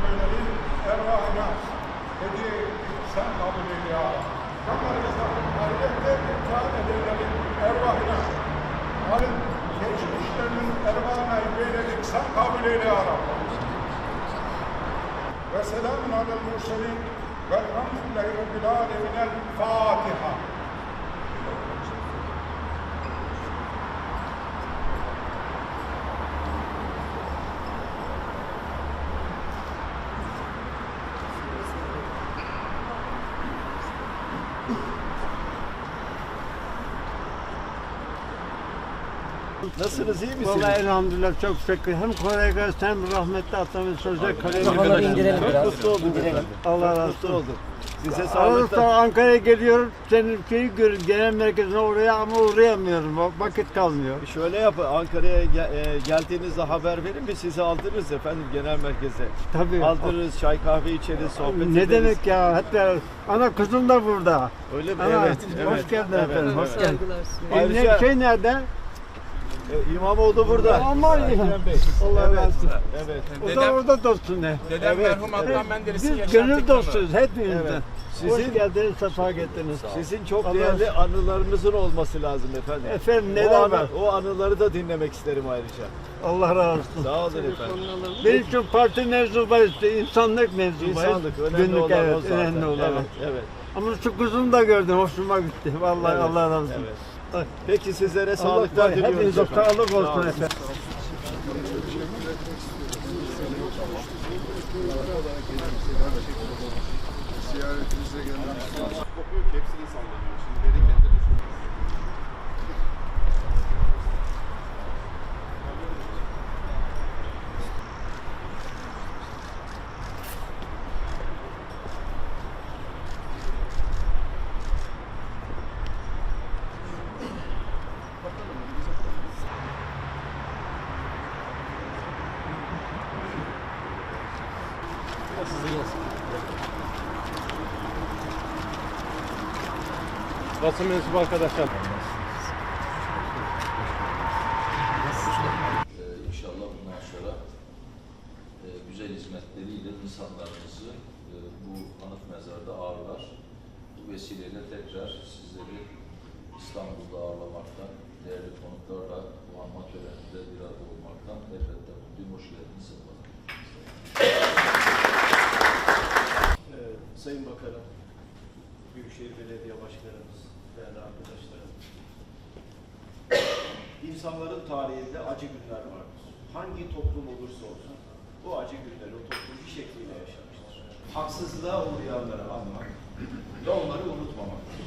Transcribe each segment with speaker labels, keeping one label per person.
Speaker 1: sahabelerin ervahına hediye sen kabul eyle ya Rabbi. Ayrıca itaat edenlerin ervahına alın geçmişlerinin ervahına eyledik sen kabul eyle ya Rabbi. Ve selamun alel murselin velhamdülillahi rabbil alemin. Fatiha.
Speaker 2: Nasılsınız iyi misiniz?
Speaker 3: Vallahi elhamdülillah çok şükür. Hem kolay gelsin hem rahmetli atamız Sözde Kalemi.
Speaker 4: Kafaları indirelim biraz.
Speaker 2: mutlu olduk
Speaker 4: İndirelim.
Speaker 2: efendim.
Speaker 3: Allah razı olsun.
Speaker 2: olduk. Size
Speaker 3: Arada
Speaker 2: sağlıkla.
Speaker 3: Ankara'ya geliyorum. Senin şeyi gör, genel merkezine oraya ama uğrayamıyorum. Va- Vakit kalmıyor.
Speaker 2: Şöyle yapın Ankara'ya gel- e, geldiğinizde haber verin mi sizi aldırırız efendim genel merkeze.
Speaker 3: Tabii.
Speaker 2: Aldırırız, çay kahve içeriz, sohbet ederiz.
Speaker 3: Ne demek ya? Hatta ana kızım da burada.
Speaker 2: Öyle mi?
Speaker 3: Ana,
Speaker 2: evet,
Speaker 3: hoş
Speaker 2: evet.
Speaker 3: geldin
Speaker 2: evet,
Speaker 3: efendim. Hoş
Speaker 2: evet.
Speaker 3: geldin. E,
Speaker 2: Ayrıca-
Speaker 3: şey nerede?
Speaker 2: E, İmamoğlu burada.
Speaker 3: Aman
Speaker 2: Ekrem
Speaker 3: ya.
Speaker 2: Bey.
Speaker 3: Allah razı olsun.
Speaker 2: Evet.
Speaker 3: O da orada dostun ne?
Speaker 5: Dedem
Speaker 2: Evet,
Speaker 5: merhum Adnan Menderes'in
Speaker 3: Biz
Speaker 5: yaşam
Speaker 3: gönül
Speaker 5: tekramı.
Speaker 3: dostuyuz hepimizden.
Speaker 2: Evet.
Speaker 3: Hoş
Speaker 2: Sizin
Speaker 3: geldiniz, sefa getirdiniz.
Speaker 2: sizin çok
Speaker 3: Allah
Speaker 2: değerli anılarınızın olması lazım efendim.
Speaker 3: Efendim
Speaker 2: o,
Speaker 3: neler
Speaker 2: anı-
Speaker 3: var?
Speaker 2: o anıları da dinlemek isterim ayrıca.
Speaker 3: Allah razı olsun.
Speaker 2: Sağ olun efendim.
Speaker 3: Benim için parti mevzu var işte, insanlık mevzu var.
Speaker 2: İnsanlık önemli olan
Speaker 3: evet,
Speaker 2: o zaten.
Speaker 3: önemli olan.
Speaker 2: Evet, evet.
Speaker 3: Ama şu kızımı da gördüm, hoşuma gitti. Vallahi
Speaker 2: Evet,
Speaker 3: Allah razı olsun.
Speaker 2: evet. Peki sizlere sağlıklar diliyoruz.
Speaker 3: Hepinize
Speaker 2: efendim.
Speaker 3: sağlık
Speaker 2: Sağ
Speaker 3: olsun efendim.
Speaker 1: Ziyaretinize geldim.
Speaker 5: Hepsini sallanıyor. Şimdi beni kendi düşünüyorum. Basın mensubu arkadaşlar.
Speaker 6: Ee, İnşallah bundan sonra e, güzel hizmetleriyle insanlarımızı e, bu anıt mezarda ağırlar. Bu vesileyle tekrar sizleri İstanbul'da ağırlamaktan, değerli konuklarla bu anma töreninde bir arada olmaktan elbette mutluyum. Hoş geldiniz.
Speaker 2: Ee, Sayın Bakanım, Büyükşehir Belediye Başkanımız, değerli arkadaşlarım. İnsanların tarihinde acı günler vardır. Hangi toplum olursa olsun bu acı günleri o toplum bir şekilde yaşamıştır. Haksızlığa uğrayanları anmak ve onları unutmamaktır.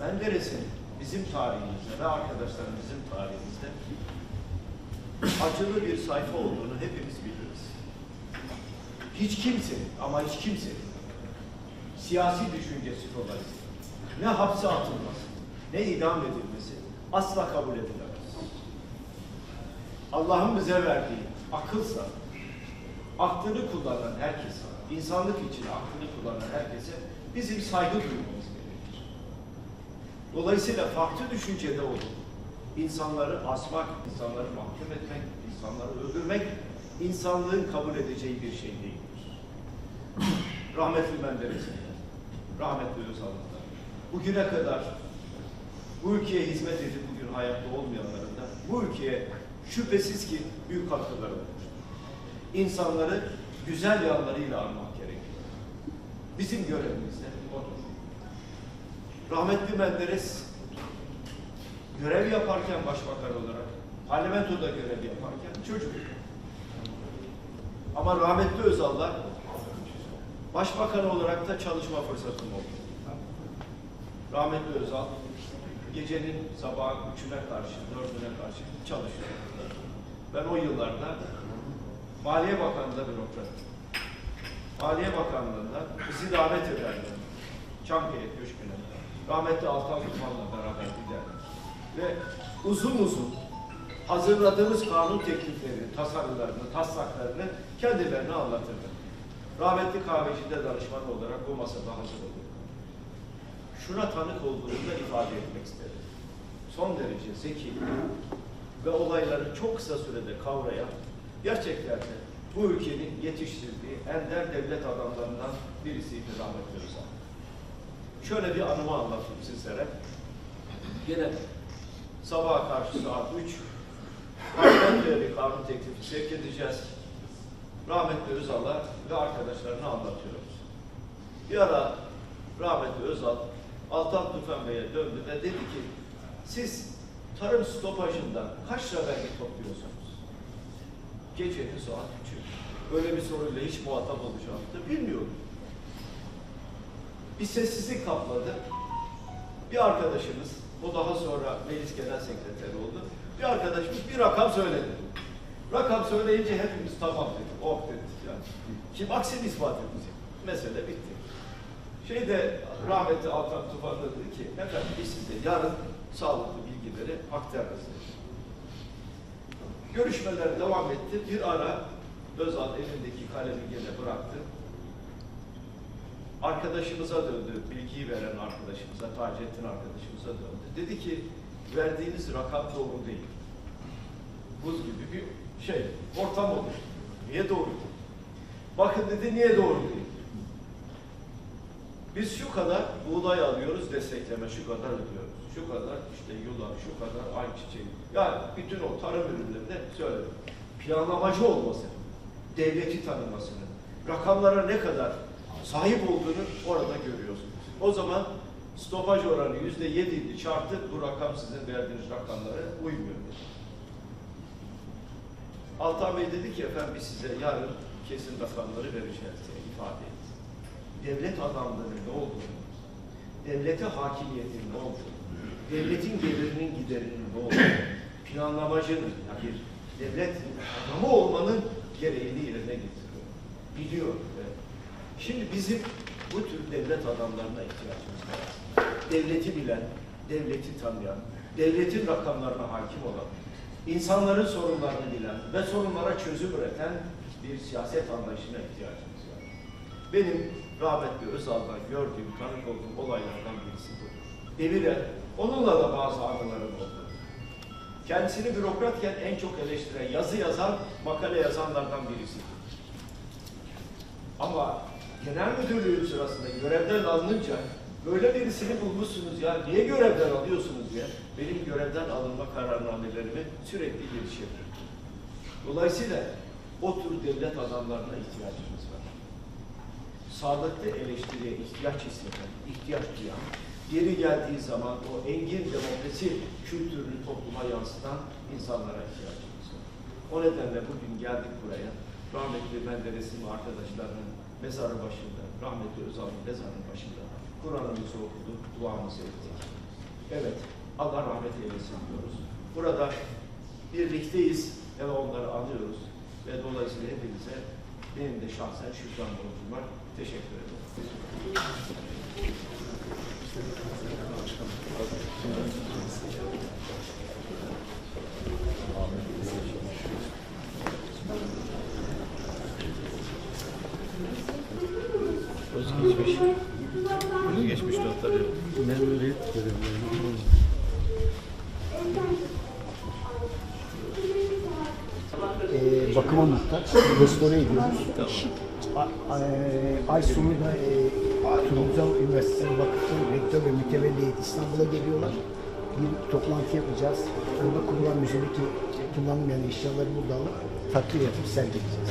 Speaker 2: Menderes'in bizim tarihimizde ve arkadaşların bizim tarihimizde acılı bir sayfa olduğunu hepimiz biliriz. Hiç kimsenin ama hiç kimsenin siyasi düşüncesi dolayısıyla ne hapse atılması, ne idam edilmesi asla kabul edilemez. Allah'ın bize verdiği akılsa, aklını kullanan herkese, insanlık için aklını kullanan herkese bizim saygı duymamız gerekir. Dolayısıyla farklı düşüncede olup insanları asmak, insanları mahkum etmek, insanları öldürmek insanlığın kabul edeceği bir şey değildir. Rahmetli Menderes'in, rahmetli Özal'ın da bugüne kadar bu ülkeye hizmet edip bugün hayatta olmayanların da bu ülkeye şüphesiz ki büyük katkıları olmuştur. İnsanları güzel yanlarıyla anmak gerekiyor. Bizim görevimiz de odur. Rahmetli Menderes görev yaparken başbakan olarak, parlamentoda görev yaparken çocuk. Ama rahmetli Özal'la başbakan olarak da çalışma fırsatım oldu. Rahmetli Özal gecenin sabah üçüne karşı, dördüne karşı çalışıyor. Ben o yıllarda Maliye Bakanlığı'nda bürokratım. Maliye Bakanlığı'nda bizi davet ederdi. Çankaya Köşkü'ne. Rahmetli Altan Kuman'la beraber giderdik. Ve uzun uzun hazırladığımız kanun tekliflerini, tasarılarını, taslaklarını kendilerine anlatırdı. Rahmetli kahvecide danışman olarak bu masada hazır oldu. Şuna tanık olduğunu da ifade etmek isterim. Son derece zeki ve olayları çok kısa sürede kavrayan, gerçekten de bu ülkenin yetiştirdiği ender devlet adamlarından birisiydi rahmetli Özal. Şöyle bir anımı anlatayım sizlere. Yine sabaha karşı saat 3 Parlamentoya bir kanun teklifi sevk edeceğiz. Rahmetli Özal'a ve arkadaşlarına anlatıyoruz. Bir ara rahmetli Özal Altan Tufan Bey'e döndü ve dedi ki siz tarım stopajından kaç lira vergi topluyorsunuz? Gecenin saat üçü. Böyle bir soruyla hiç muhatap olacağımı da bilmiyorum. Bir sessizlik kapladı. Bir arkadaşımız, o daha sonra meclis genel sekreteri oldu. Bir arkadaşımız bir rakam söyledi. Rakam söyleyince hepimiz tamam dedik, oh dedik yani. Kim aksini ispat edecek? Mesele bitti. Şeyde rahmetli Altan Tufan da dedi ki, efendim biz size yarın sağlıklı bilgileri aktarırız dedi. Görüşmeler devam etti. Bir ara Özal elindeki kalemi gene bıraktı. Arkadaşımıza döndü, bilgiyi veren arkadaşımıza, Taceddin arkadaşımıza döndü. Dedi ki, verdiğiniz rakam doğru değil. Buz gibi bir şey, ortam olur. Niye doğru değil? Bakın dedi, niye doğru değil? Biz şu kadar buğday alıyoruz, destekleme şu kadar ödüyoruz. Şu kadar işte yulaf, şu kadar ayçiçeği. Yani bütün o tarım ürünlerinde söyledim. Planlamacı olması, devleti tanımasını, rakamlara ne kadar sahip olduğunu orada görüyorsunuz. O zaman stopaj oranı yüzde yediydi çarptı, bu rakam sizin verdiğiniz rakamlara uymuyor. Altan Bey dedi ki efendim biz size yarın kesin rakamları vereceğiz diye ifade etti. Devlet adamlığının ne olduğunu, devlete hakimiyetin ne olduğunu, devletin gelirinin giderinin ne olduğunu, planlamacının, yani bir devlet adamı olmanın gereğini yerine getiriyor. Biliyor. Evet. Şimdi bizim bu tür devlet adamlarına ihtiyacımız var. Devleti bilen, devleti tanıyan, devletin rakamlarına hakim olan, insanların sorunlarını bilen ve sorunlara çözüm üreten bir siyaset anlayışına ihtiyacımız var. Benim rahmetli Özal'dan gördüğüm, tanık olduğum olaylardan birisi bu. Demirel, onunla da bazı anılarım oldu. Kendisini bürokratken en çok eleştiren, yazı yazan, makale yazanlardan birisi. Ama genel müdürlüğün sırasında görevden alınınca böyle birisini bulmuşsunuz ya niye görevden alıyorsunuz diye benim görevden alınma kararnamelerimi sürekli çevirdi. Dolayısıyla o tür devlet adamlarına ihtiyacımız var. Sağlıklı eleştiriye ihtiyaç hisseden, ihtiyaç duyan, geri geldiği zaman o engin demokrasi kültürünü topluma yansıtan insanlara ihtiyacımız var. O nedenle bugün geldik buraya. Rahmetli Menderes'in arkadaşlarının mezarı başında, rahmetli Özal'ın mezarının başında Kur'an'ımızı okuduk, duamızı ettik. Evet, Allah rahmet eylesin diyoruz. Burada birlikteyiz ve onları anıyoruz. Ve dolayısıyla hepinize benim de şahsen şükran borcum var. Teşekkür ederim.
Speaker 4: Bakıma muhtaç. Restore ediyoruz. A- a- ay sonu da e, Turgutlu Üniversitesi Vakıfı Rektör ve Mütevelli İstanbul'a geliyorlar. Bir toplantı yapacağız. Orada kurulan müzedeki kullanılmayan eşyaları burada alıp takdir yapıp sergileyeceğiz.